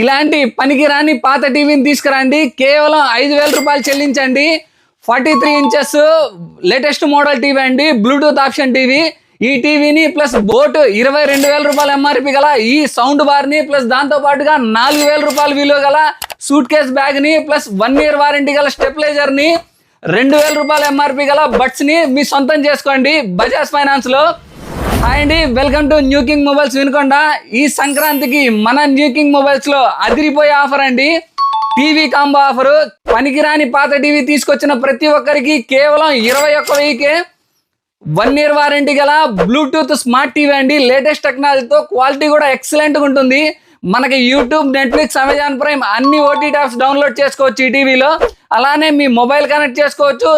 ఇలాంటి పనికిరాని పాత టీవీని తీసుకురండి. కేవలం ఐదు వేల రూపాయలు చెల్లించండి. Forty three inches latest model TV అండి. Bluetooth option TV. ఈ టీవీని ప్లస్ బోట్ ఇరవై రెండు వేల రూపాయల ఎంఆర్పి గల ఈ సౌండ్ బార్ని ప్లస్ దాంతో పాటుగా నాలుగు వేల రూపాయల విలువ గల సూట్ కేస్ బ్యాగ్ని ప్లస్ వన్ ఇయర్ వారంటీ గల స్టెప్లైజర్ని రెండు వేల రూపాయల ఎంఆర్పి గల బడ్స్ని మీ సొంతం చేసుకోండి. బజాజ్ ఫైనాన్స్లో హాయ్ అండి welcome to new king mobiles Vinukonda. ఈ సంక్రాంతికి మన న్యూ కింగ్ మొబైల్స్లో అదిరిపోయే ఆఫర్ అండి. TV combo offer. పనికిరాని పాత టీవీ తీసుకొచ్చిన ప్రతి ఒక్కరికి కేవలం ఇరవై ఒక్క వెయ్యికే. వన్ ఇయర్ వారంటీ గల బ్లూటూత్ స్మార్ట్ టీవీ అండి. లేటెస్ట్ టెక్నాలజీతో క్వాలిటీ కూడా ఎక్సలెంట్గా ఉంటుంది. మనకి యూట్యూబ్ నెట్ఫ్లిక్స్ అమెజాన్ ప్రైమ్ అన్ని ఓటీటీ యాప్స్ డౌన్లోడ్ చేసుకోవచ్చు ఈ టీవీలో. అలానే మీ మొబైల్ కనెక్ట్ చేసుకోవచ్చు.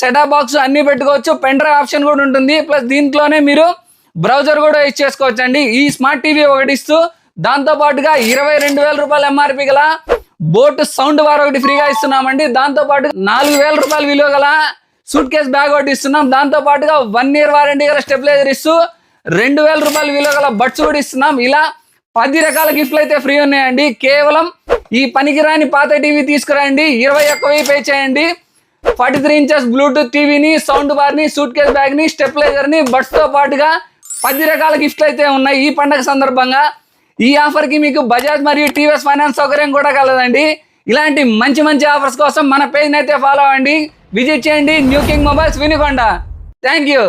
సెటప్ బాక్స్ అన్నీ పెట్టుకోవచ్చు. పెన్ డ్రైవ్ ఆప్షన్ కూడా ఉంటుంది. ప్లస్ దీంట్లోనే మీరు బ్రౌజర్ కూడా ఇచ్చేసుకోవచ్చండి అండి ఈ స్మార్ట్ టీవీ ఒకటి ఇస్తూ దాంతో పాటుగా ఇరవై రెండు వేల రూపాయల ఎంఆర్పి గల బోట్ సౌండ్ బార్ ఒకటి ఫ్రీగా ఇస్తున్నామండి. దాంతో పాటు నాలుగు వేల రూపాయల విలువ గల సూట్ కేస్ బ్యాగ్ ఒకటి ఇస్తున్నాం. దాంతో పాటుగా వన్ ఇయర్ వారంటీ గల స్టెబిలైజర్ ఇస్తూ రెండు వేల రూపాయల విలువ గల బడ్స్ కూడా ఇస్తున్నాం. ఇలా పది రకాల గిఫ్ట్లు అయితే ఫ్రీ ఉన్నాయండి. కేవలం ఈ పనికిరాని పాత టీవీ తీసుకురండి. ఇరవై ఒక్క వెయ్యి పే చేయండి. ఫార్టీ త్రీ ఇంచెస్ బ్లూటూత్ టీవీని సౌండ్ బార్ని సూట్ కేస్ బ్యాగ్ని స్టెప్లైజర్ని బడ్స్తో పాటుగా పది రకాల గిఫ్ట్లు అయితే ఉన్నాయి. ఈ పండగ సందర్భంగా ఈ ఆఫర్కి మీకు బజాజ్ మరియు టీవీఎస్ ఫైనాన్స్ సౌకర్యం కూడా కలదండి. ఇలాంటి మంచి మంచి ఆఫర్స్ కోసం మన పేజ్ని అయితే ఫాలో అవ్వండి. విజిట్ చేయండి. New king mobiles Vinukonda. Thank you